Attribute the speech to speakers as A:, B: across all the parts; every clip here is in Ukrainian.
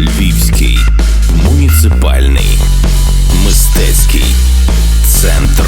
A: Львівський муніципальний мистецький центр.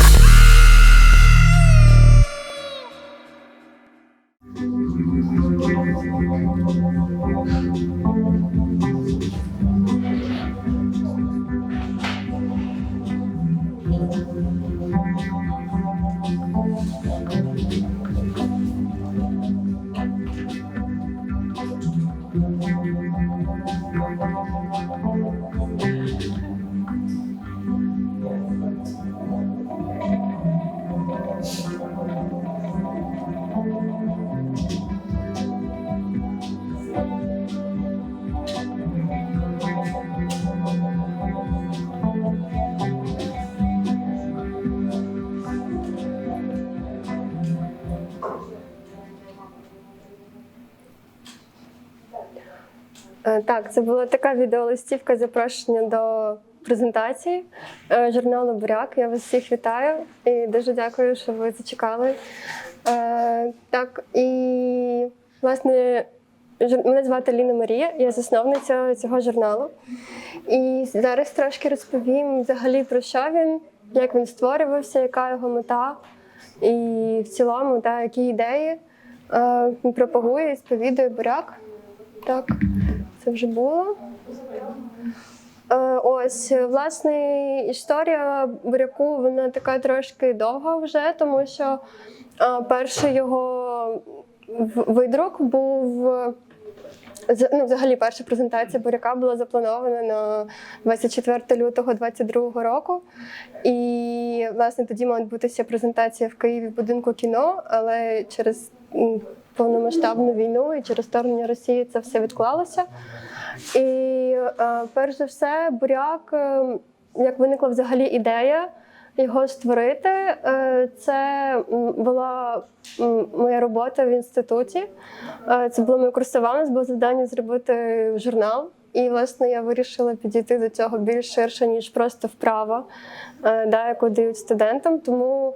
B: Так, це була така відеолистівка запрошення до презентації е, журналу Буряк. Я вас всіх вітаю і дуже дякую, що ви зачекали. Е, Так, і власне мене звати Ліна Марія, я засновниця цього журналу. І зараз трошки розповім взагалі про що він, як він створювався, яка його мета, і в цілому, та, які ідеї е, пропагує і сповідує буряк. Так, це вже було. Е, Ось, власне, історія буряку вона така трошки довга вже, тому що е, перший його видрук був. Ну, взагалі, перша презентація буряка була запланована на 24 лютого 2022 року. І власне тоді мала відбутися презентація в Києві в будинку кіно, але через повномасштабну війну і через вторгнення Росії це все відклалося. І е, перш за все, буряк, е, як виникла взагалі ідея його створити, е, це була моя робота в інституті. Це було моє курсове, у було завдання зробити журнал. І, власне, я вирішила підійти до цього більш ширше, ніж просто вправа, да, яку дають студентам. Тому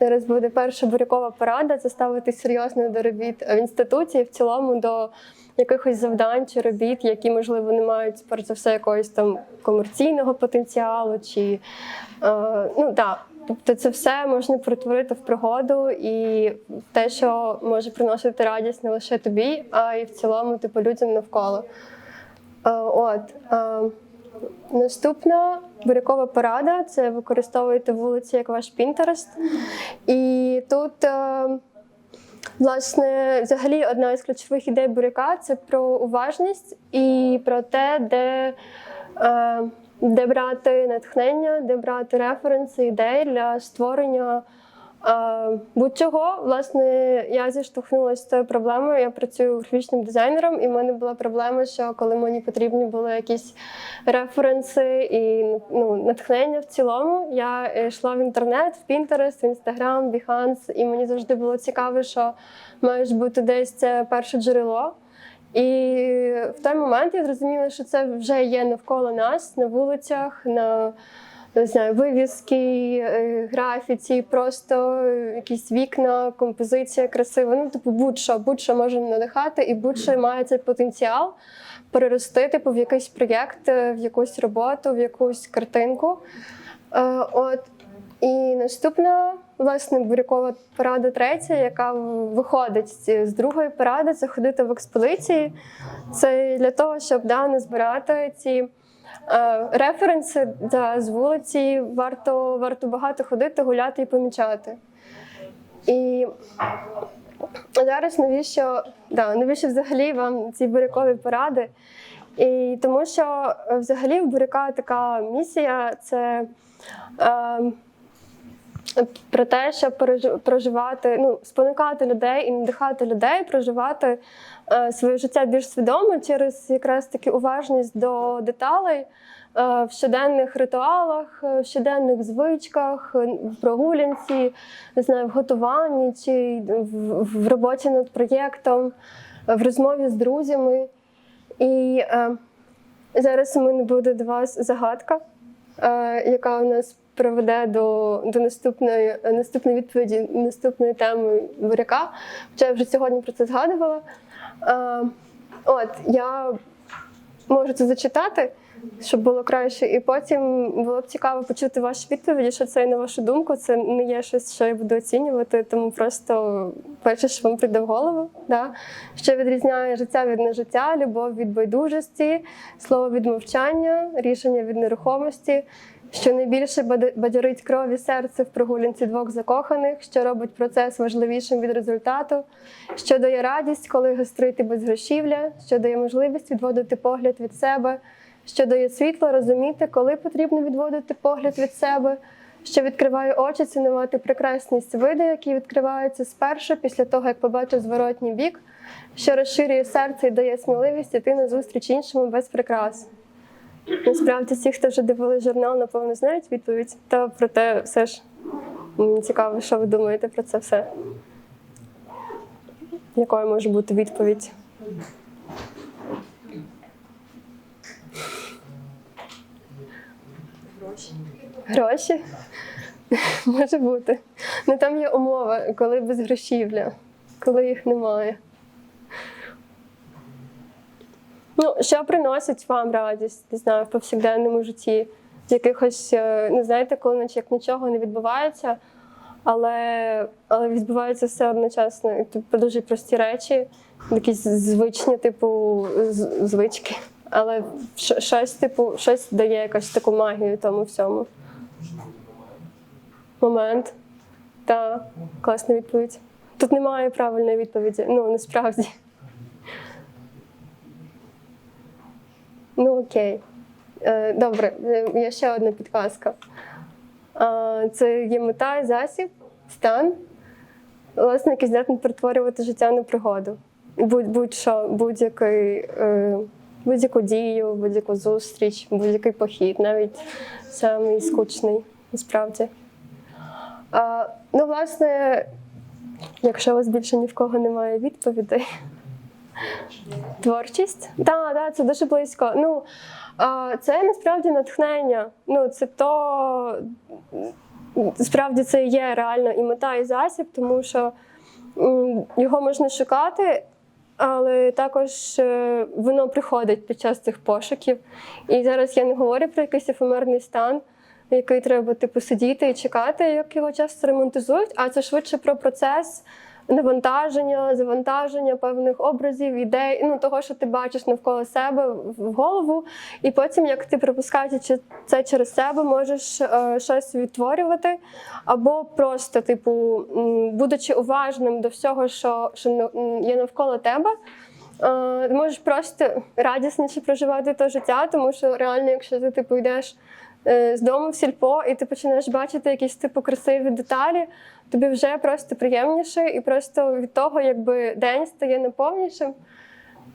B: зараз буде перша бурякова порада це ставити серйозно до робіт в інституті і в цілому до якихось завдань чи робіт, які, можливо, не мають перш за все якогось там комерційного потенціалу, чи е, ну так. Тобто це все можна перетворити в пригоду і те, що може приносити радість не лише тобі, а й в цілому, типу, людям навколо. Е, От. е, Наступна бурякова порада це використовуйте вулиці як ваш Пінтерест. І тут, е, власне, взагалі одна із ключових ідей буряка це про уважність і про те, де, е, де брати натхнення, де брати референси, ідеї для створення. Е, Будь-чого, власне, я зіштовхнулася з тою проблемою. Я працюю графічним дизайнером, і в мене була проблема, що коли мені потрібні були якісь референси і ну, натхнення в цілому, я йшла в інтернет, в Pinterest, в Instagram, Behance, і мені завжди було цікаво, що має бути десь це перше джерело. І в той момент я зрозуміла, що це вже є навколо нас на вулицях, на не знаю, вивіски, е, графіці, просто якісь вікна, композиція красива. Ну, типу, будь-що, будь-що може надихати, і будь-що має цей потенціал перерости типу, в якийсь проєкт, е, в якусь роботу, в якусь картинку. Е, От. І наступна, власне, бурякова порада третя, яка виходить з другої поради, це ходити в експедиції. Це для того, щоб да, не збирати ці референси да, з вулиці. Варто, варто багато ходити, гуляти і помічати. І зараз навіщо, да, навіщо взагалі вам ці бурякові поради? І тому що е, взагалі в буряка така місія це. Е, про те, щоб проживати, ну, спонукати людей і надихати людей проживати е, своє життя більш свідомо через якраз таки уважність до деталей е, в щоденних ритуалах, е, в щоденних звичках, е, в прогулянці, не знаю, в готуванні чи в, роботі над проєктом, е, в розмові з друзями. І е, зараз у мене буде до вас загадка, е, яка у нас приведе до, до наступної, наступної відповіді, наступної теми буряка. Хоча я вже сьогодні про це згадувала. Е, от, я можу це зачитати, щоб було краще. І потім було б цікаво почути ваші відповіді, що це на вашу думку. Це не є щось, що я буду оцінювати, тому просто перше, що вам прийде в голову. Да? Що відрізняє життя від нежиття, любов від байдужості, слово від мовчання, рішення від нерухомості. Що найбільше бадьорить крові серце в прогулянці двох закоханих, що робить процес важливішим від результату, що дає радість, коли гастрити без грошівля, що дає можливість відводити погляд від себе, що дає світло розуміти, коли потрібно відводити погляд від себе, що відкриває очі цінувати прекрасність виду, які відкриваються спершу після того, як побачив зворотній бік, що розширює серце і дає сміливість іти на зустріч іншому без прикрас. Насправді, ті, хто вже дивили журнал, напевно, знають відповідь. Та проте все ж мені цікаво, що ви думаєте про це все. Якою може бути відповідь?
C: Гроші.
B: Гроші? Може бути. Ну там є умова, коли без грошівля, коли їх немає. Ну, що приносить вам радість, не знаю, в повсякденному житті? З якихось, не знаєте, коли наче як нічого не відбувається, але, але відбуваються все одночасно. Типу, дуже прості речі, якісь звичні, типу, звички. Але щось, типу, щось дає якусь таку магію тому всьому. Момент. Так, класна відповідь. Тут немає правильної відповіді. Ну, насправді. Ну, окей. Е, Добре, е, є ще одна підказка. Це є мета засіб, стан, власне, який здатний перетворювати життя на пригоду. Будь- Будь-що, е, будь-яку дію, будь-яку зустріч, будь-який похід, навіть самий скучний, насправді. Ну, власне, якщо у вас більше ні в кого немає відповідей. Творчість? Так, так, це дуже близько. Ну, це насправді натхнення. Ну, це то справді це є реально і мета, і засіб, тому що його можна шукати, але також е, воно приходить під час цих пошуків. І зараз я не говорю про якийсь ефемерний стан, який треба типу сидіти і чекати, як його часто ремонтизують, а це швидше про процес навантаження, завантаження певних образів, ідей, ну того, що ти бачиш навколо себе в голову, і потім, як ти пропускаючи це через себе, можеш е, щось відтворювати, або просто, типу, будучи уважним до всього, що, що є навколо тебе. е, Можеш просто радісніше проживати те життя, тому що реально, якщо ти типу йдеш з дому в сільпо, і ти починаєш бачити якісь типу красиві деталі, тобі вже просто приємніше, і просто від того, якби день стає наповнішим.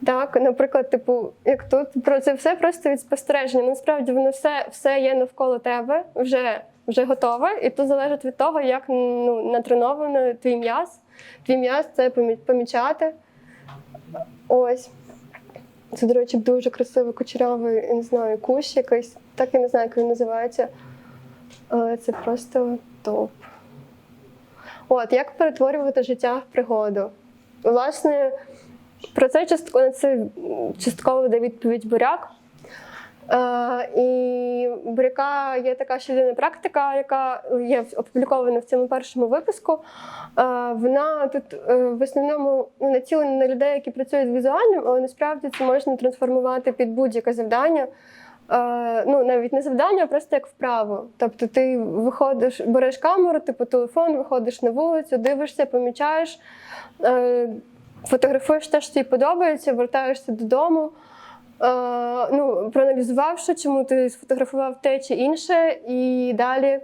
B: Так, наприклад, типу, як тут про це все просто від спостереження. Насправді воно все, все є навколо тебе, вже, вже готове, і тут залежить від того, як ну, натреновано твій м'яз. Твій м'яз це помі- помічати. Ось. Це, до речі, дуже красивий кучерявий, я не знаю, кущ якийсь. Так я не знаю, як він називається. Але це просто топ. От, як перетворювати життя в пригоду? Власне, про це частково, це частково дає відповідь буряк. Е, і буряка є така щоденна практика, яка є опублікована в цьому першому випуску. Е, вона тут е, в основному ну, націлена на людей, які працюють з візуальним, але насправді це можна трансформувати під будь-яке завдання. Ну, навіть не завдання, а просто як вправо. Тобто ти виходиш, береш камеру, типу телефон, виходиш на вулицю, дивишся, помічаєш, фотографуєш те, що тобі подобається, вертаєшся додому. Е, ну, проаналізувавши, чому ти сфотографував те чи інше, і далі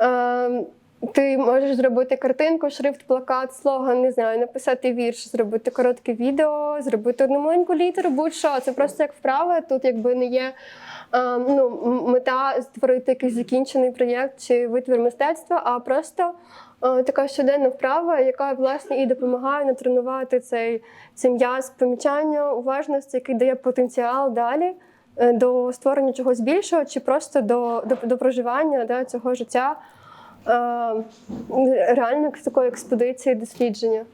B: е, ти можеш зробити картинку, шрифт, плакат, слоган, не знаю, написати вірш, зробити коротке відео, зробити одну маленьку літеру, будь-що. Це просто як вправа. Тут якби не є е, ну, мета створити якийсь закінчений проєкт чи витвір мистецтва, а просто така щоденна вправа, яка власне і допомагає натренувати цей, цей м'яз помічання, уважності, який дає потенціал далі е, до створення чогось більшого, чи просто до, до, до проживання да, цього життя. Е, реально такої експедиції дослідження.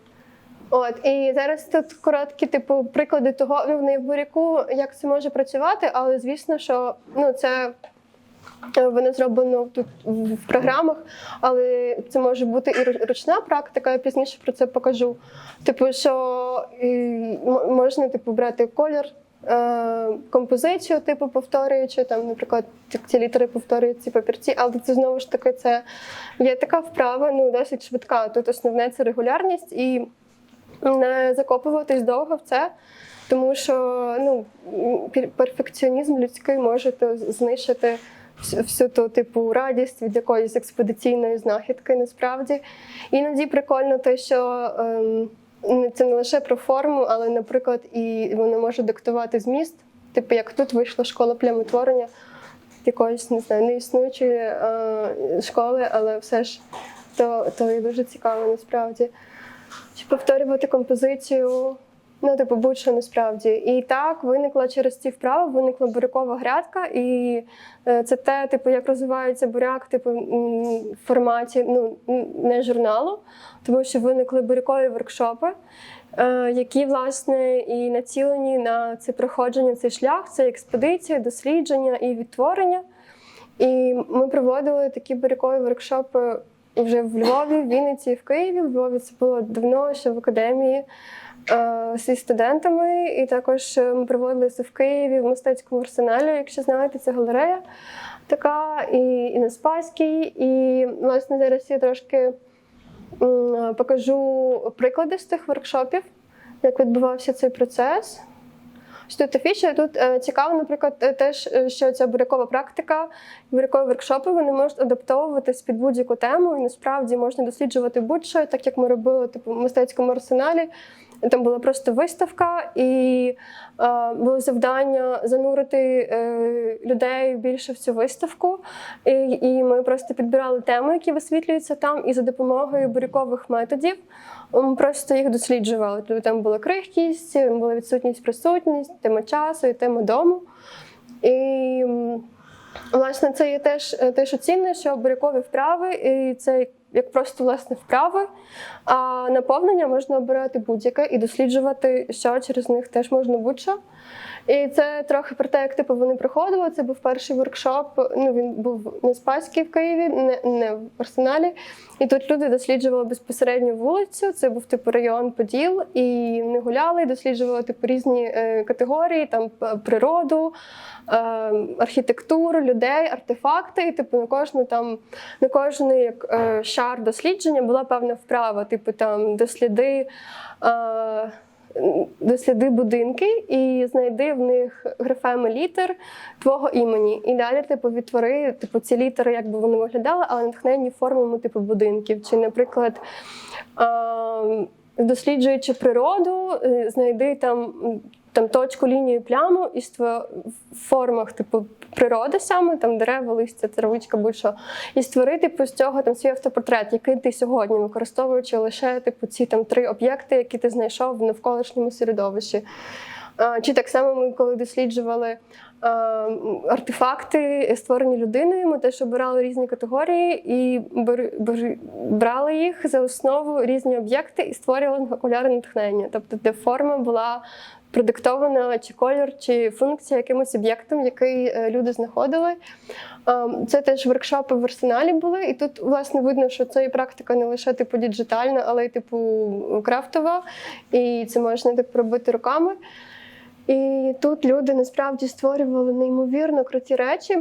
B: От і зараз тут короткі, типу, приклади того, ну в буряку, як це може працювати, але звісно, що ну це. Е, Воно зроблено тут в програмах, але це може бути і ручна практика. Я пізніше про це покажу. Типу, що можна типу брати колір, е, композицію, типу повторюючи там, наприклад, ці літери повторюють ці папірці, але це знову ж таки це є така вправа, ну досить швидка. Тут основне це регулярність і не закопуватись довго в це. Тому що ну, перфекціонізм людський може знищити всю, ту типу радість від якоїсь експедиційної знахідки. Насправді іноді прикольно те, що ем, це не лише про форму, але, наприклад, і воно може диктувати зміст. Типу, як тут вийшла школа плямотворення якоїсь не знаю, неіснуючої е, школи, але все ж то, то і дуже цікаво насправді. Чи повторювати композицію, ну, типу, будь-що насправді. І так виникла через ці вправи, виникла бурякова грядка, і е, це те, типу, як розвивається буряк, типу, в форматі ну, не журналу, тому що виникли бурякові воркшопи, е, які, власне, і націлені на це проходження, цей шлях, це експедиція, дослідження і відтворення. І ми проводили такі бурякові воркшопи вже в Львові, в Вінниці в Києві. В Львові це було давно, ще в академії зі студентами. І також е, ми проводили це в Києві в мистецькому арсеналі, якщо знаєте, це галерея така, і, і на Спаській. І власне зараз я трошки покажу приклади з тих воркшопів, як відбувався цей процес. Ось Тут афіша, тут е, цікаво, наприклад, е, теж, е, що ця бурякова практика, бурякові воркшопи вони можуть адаптовуватись під будь-яку тему, і насправді можна досліджувати будь-що, так як ми робили типу, в мистецькому арсеналі. Там була просто виставка, і е, було завдання занурити е, людей більше в цю виставку. І, і ми просто підбирали теми, які висвітлюються там, і за допомогою бурякових методів ми просто їх досліджували. Тобто там була крихкість, була відсутність, присутність, тема часу і тема дому. І власне це є теж е, те, що цінне, що бурякові вправи, і це як просто власне вправи. А наповнення можна обирати будь-яке і досліджувати, що через них теж можна будь-що. І це трохи про те, як типу вони проходили. Це був перший воркшоп. Ну він був на Спаській в Києві, не, не в арсеналі. І тут люди досліджували безпосередньо вулицю. Це був типу район Поділ, і вони гуляли, досліджували типу різні е, категорії, там природу, е, архітектуру, людей, артефакти. І типу на кожну там на кожний як е, шар дослідження була певна вправа, типу там досліди. Е, досліди будинки і знайди в них графеми літер твого імені. І далі, типу, відтвори типу, ці літери, як би вони виглядали, але натхнені формами типу будинків. Чи, наприклад, досліджуючи природу, е, знайди там. Там точку, лінію, пляму і в формах, типу, природи саме, там дерева, листя, травичка, будь-що. І створити типу, з цього там свій автопортрет, який ти сьогодні, використовуючи лише типу, ці там три об'єкти, які ти знайшов в навколишньому середовищі. Чи так само ми, коли досліджували артефакти, створені людиною, ми теж обирали різні категорії і брали їх за основу різні об'єкти і створювали окуляри натхнення. Тобто, де форма була продиктована чи колір, чи функція якимось об'єктом, який е, люди знаходили. Це теж воркшопи в арсеналі були, і тут власне видно, що це і практика не лише типу діджитальна, але й типу крафтова, і це можна так робити руками. І тут люди насправді створювали неймовірно круті речі.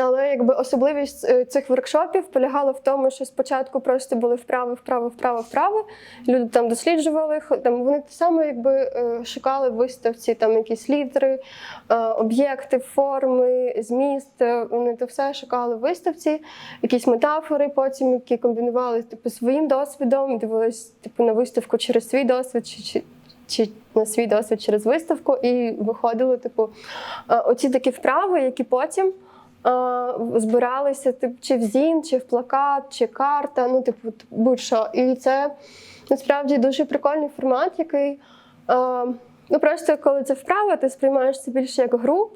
B: Але якби особливість е, цих воркшопів полягала в тому, що спочатку просто були вправи, вправи, вправи, вправи. Люди там досліджували, там вони те саме якби е, шукали виставці там якісь літери, е, об'єкти, форми, зміст. Вони то все шукали в виставці, якісь метафори, потім які комбінували типу своїм досвідом, дивились типу на виставку через свій досвід. чи, чи чи на свій досвід через виставку, і виходили, типу, е, оці такі вправи, які потім е, збиралися тип, чи в зін, чи в плакат, чи карта, ну, типу, будь-що. І це насправді дуже прикольний формат, який е, ну просто коли це вправа, ти сприймаєш це більше як гру.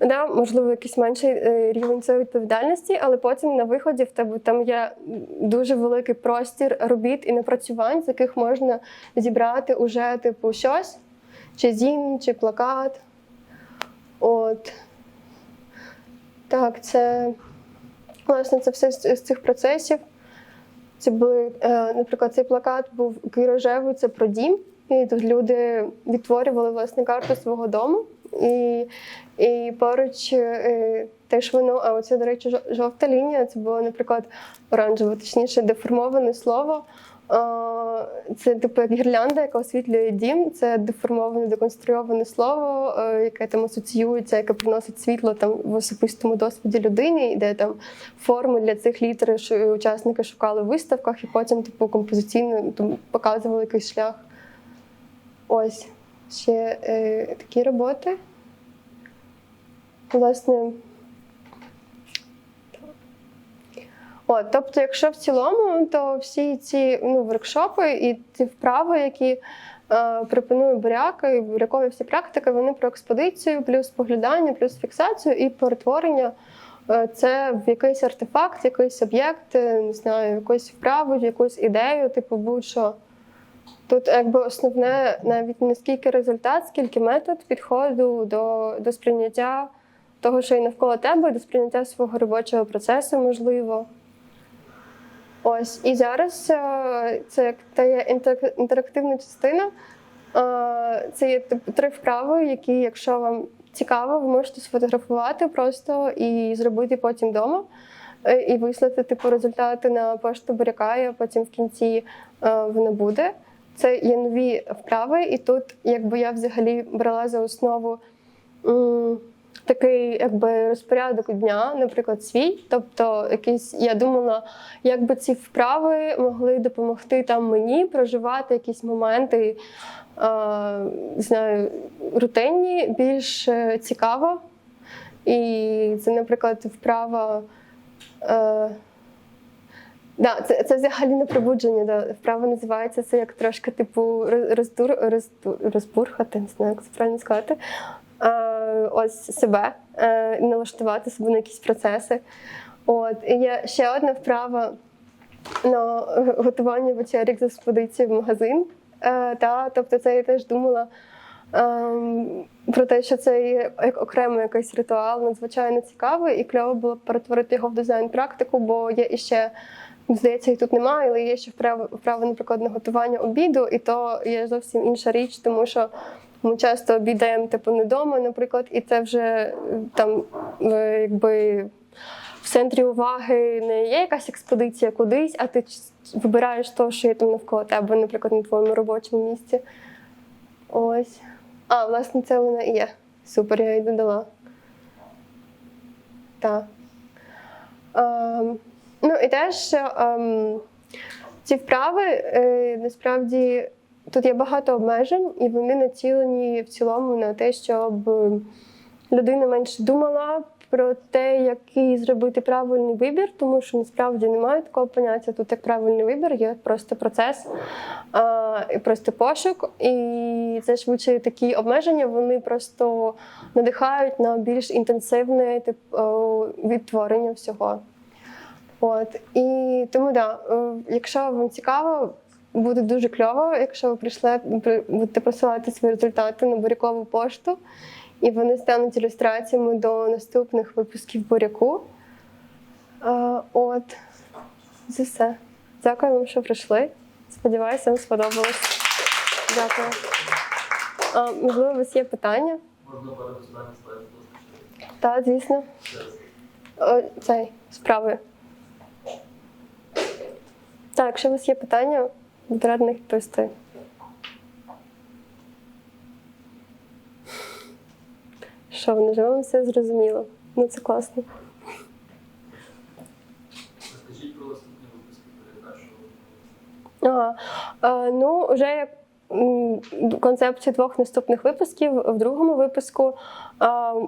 B: Да, можливо, якийсь менший е, рівень цієї відповідальності, але потім на виході в тебе там є дуже великий простір робіт і напрацювань, з яких можна зібрати уже типу щось, чи зін, чи плакат. От. Так, це власне це все з, цих процесів. Це були, е, наприклад, цей плакат був рожевий, це про дім. І тут люди відтворювали власне карту свого дому. І, і поруч е, теж воно, а оце, до речі, жовта лінія, це було, наприклад, оранжеве, точніше, деформоване слово. Це типу як гірлянда, яка освітлює дім. Це деформоване, деконструйоване слово, е, яке там асоціюється, яке приносить світло там в особистому досвіді людини, і де там форми для цих літер що учасники шукали в виставках, і потім, типу, композиційно там, показували якийсь шлях. Ось ще е, такі роботи. Власне. От, тобто, якщо в цілому, то всі ці ну, воркшопи і ці вправи, які е, пропонує буряк, і бурякові всі практики, вони про експедицію, плюс поглядання, плюс фіксацію і перетворення. Е, Це в якийсь артефакт, якийсь об'єкт, е, не знаю, якусь вправу, якусь ідею, типу будь-що. Тут якби основне навіть не скільки результат, скільки метод підходу до, до сприйняття того, що є навколо тебе, до сприйняття свого робочого процесу, можливо. Ось. І зараз е, це як та є інтерактивна частина. Е, Це є три вправи, які, якщо вам цікаво, ви можете сфотографувати просто і зробити потім вдома. Е, І вислати типу результати на пошту буряка, і потім в кінці воно буде. Це є нові вправи, і тут, якби я взагалі брала за основу м, такий якби розпорядок дня, наприклад, свій. Тобто, якийсь я думала, як би ці вправи могли допомогти там мені проживати якісь моменти, е, знаю, рутинні, більш е, цікаво. І це, наприклад, вправа. Е, Да, це, це взагалі не пробудження. Да. Вправа називається це як трошки типу роздур, роздур, розбурхати, не знаю, як це правильно сказати. Е, ось себе, е, налаштувати себе на якісь процеси. От. І є ще одна вправа на готування вечері з експедиції в магазин. Е, та, тобто це я теж думала ем, про те, що це є як окремий якийсь ритуал, надзвичайно цікавий, і кльово було перетворити його в дизайн-практику, бо є іще, здається, їх тут немає, але є ще вправи, наприклад, на готування обіду, і то є зовсім інша річ, тому що ми часто обідаємо типу не вдома, наприклад, і це вже е, там е, якби. В центрі уваги не є якась експедиція кудись, а ти вибираєш те, що є там навколо тебе, наприклад, на твоєму робочому місці. Ось. А, власне, це вона і є. Супер, я її додала. Так. Ем, ну і теж ем, ці вправи е, насправді тут є багато обмежень, і вони націлені в цілому на те, щоб людина менше думала про те, який зробити правильний вибір, тому що насправді немає такого поняття. Тут як правильний вибір, є просто процес, і просто пошук. І це швидше такі обмеження, вони просто надихають на більш інтенсивне тип, о, відтворення всього. От. І тому да, е, якщо вам цікаво, буде дуже кльово, якщо ви прийшли, при- будете присилати свої результати на бурякову пошту, і вони стануть ілюстраціями до наступних випусків буряку. Е, От, це все. Дякую вам, що прийшли. Сподіваюся, вам сподобалось. Дякую. А, можливо, у вас є питання?
C: Можна будь ласка,
B: Так, звісно. О, цей, справи. Так, якщо у вас є питання, буду рада на них відповісти. Що, вже вам все зрозуміло? Ну, це класно.
C: Розкажіть про наступні випуски перед.
B: Ага. Ну, вже як концепцію двох наступних випусків. В другому випуску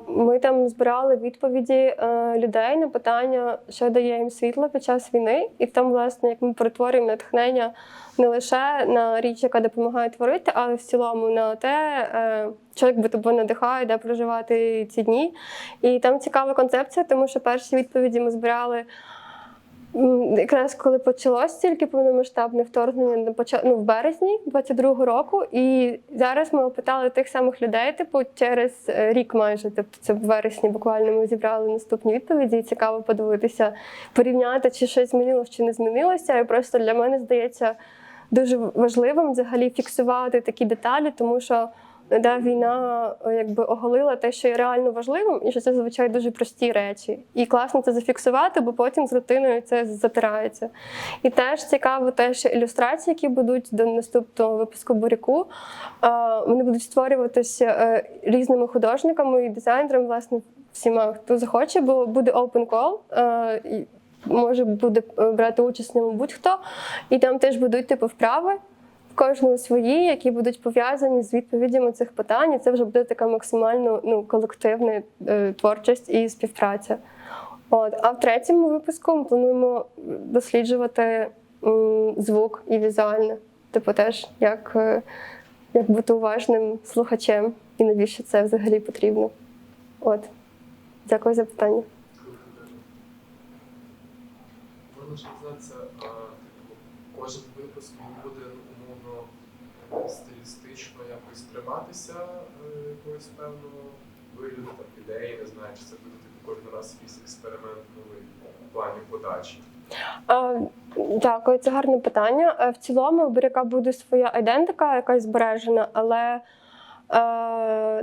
B: ми там збирали відповіді е, людей на питання, що дає їм світло під час війни, і там, власне, як ми перетворюємо натхнення не лише на річ, яка допомагає творити, але в цілому на те, е, що якби тебе надихає, де проживати ці дні. І там цікава концепція, тому що перші відповіді ми збирали. Якраз коли почалось тільки повномасштабне вторгнення ну, в березні 22-го року, і зараз ми опитали тих самих людей, типу, через е, рік майже, тобто це в вересні буквально ми зібрали наступні відповіді. І цікаво подивитися, порівняти, чи щось змінилось, чи не змінилося. І просто для мене здається дуже важливим взагалі фіксувати такі деталі, тому що да, війна е, якби оголила те, що є реально важливим, і що це зазвичай дуже прості речі. І класно це зафіксувати, бо потім з рутиною це затирається. І теж цікаво те, що ілюстрації, які будуть до наступного випуску буряку, е, вони будуть створюватися е, різними художниками і дизайнерами, власне, всіма, хто захоче, бо буде open call. Може буде брати участь в ньому будь-хто, і там теж будуть типу вправи, кожного свої, які будуть пов'язані з відповідями цих питань. І це вже буде така максимально ну, колективна е, творчість і співпраця. От. А в третьому випуску ми плануємо досліджувати м, звук і візуальне. Типу, теж як, е, як бути уважним слухачем і навіщо це взагалі потрібно. От. Дякую за питання.
D: Можна ще типу, кожен випуск він буде ну, умовно е, стилістично якось триматися е, якогось певного вигляду, там, ідеї, не знаю, чи це буде типу, кожен раз якийсь експеримент новий в плані подачі.
B: Дякую, це гарне питання. Е, В цілому у буряка буде своя ідентика, якась збережена, але е,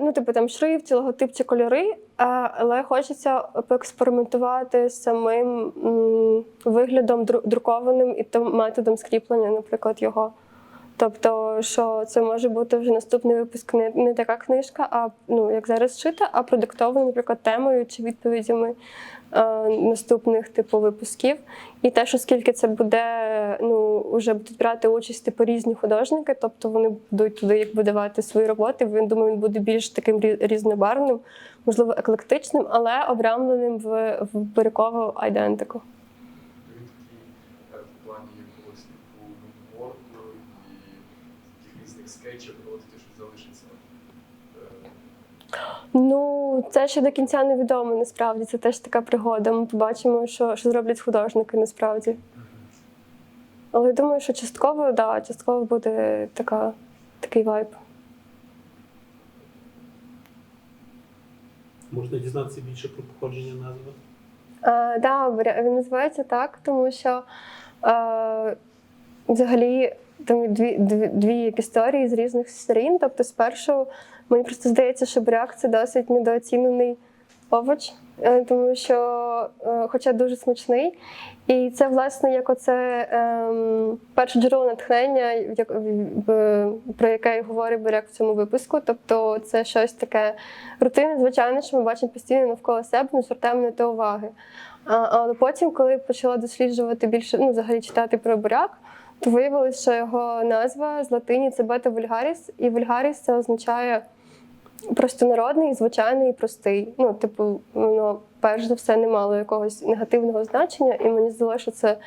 B: ну, типу там шрифт, логотип чи кольори, е, але хочеться поекспериментувати з самим виглядом друкованим і тим методом скріплення, наприклад, його. Тобто, що це може бути вже наступний випуск не, не така книжка, а ну як зараз шита, а продиктована, наприклад, темою чи відповідями е, наступних типу випусків. І теж, оскільки це буде, ну вже будуть брати участь типу різні художники, тобто вони будуть туди якби давати свої роботи. Він думаю, він буде більш таким рі- різнобарвним, можливо, еклектичним, але обрамленим в, в Бирюкову айдентику.
D: То він такий е, в плані якогось типу мудборду і таких різних скетчів, але тоді щось залишиться. Е,
B: Ну, це ще до кінця невідомо насправді. Це теж така пригода. Ми побачимо, що, що зроблять художники насправді. Але я думаю, що частково, да, частково буде така, такий вайб.
E: Можна дізнатися більше про походження назви?
B: Е, да, він називається так, тому що е, взагалі там дві, дві, дві історії з різних сторін. Тобто, спершу мені просто здається, що буряк це досить недооцінений овоч, е, тому що, е, хоча дуже смачний. І це, власне, як оце ем, перше джерело натхнення, як, про яке говорить буряк в цьому випуску. Тобто, це щось таке рутинне, звичайно, що ми бачимо постійно навколо себе, не звертаємо на те уваги. Але потім, коли почала досліджувати більше, ну, взагалі читати про буряк, то виявилося, що його назва з латині це бета вульгаріс, і вульгаріс це означає простонародний, звичайний і простий. Ну, типу, воно перш за все не мало якогось негативного значення, і мені здалося, що це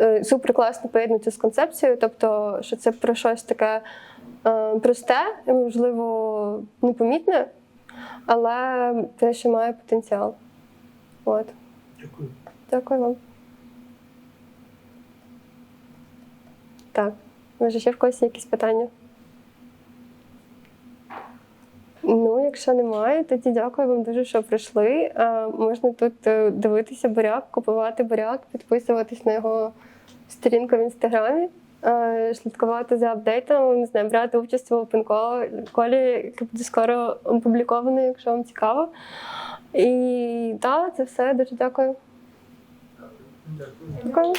B: е, супер класно поєднується з концепцією, тобто, що це про щось таке е, просте, і, можливо, непомітне, але те, що має потенціал. От.
E: Дякую.
B: Дякую вам. Так, може, ще в когось є якісь питання? Ну, якщо немає, тоді дякую вам дуже, що прийшли. Можна тут е, дивитися буряк, купувати буряк, підписуватись на його сторінку в інстаграмі, слідкувати за апдейтом, не знаю, брати участь в open колі, яке буде скоро опубліковано, якщо вам цікаво. І так, це все. Дуже.
D: Дякую.
B: Дякую.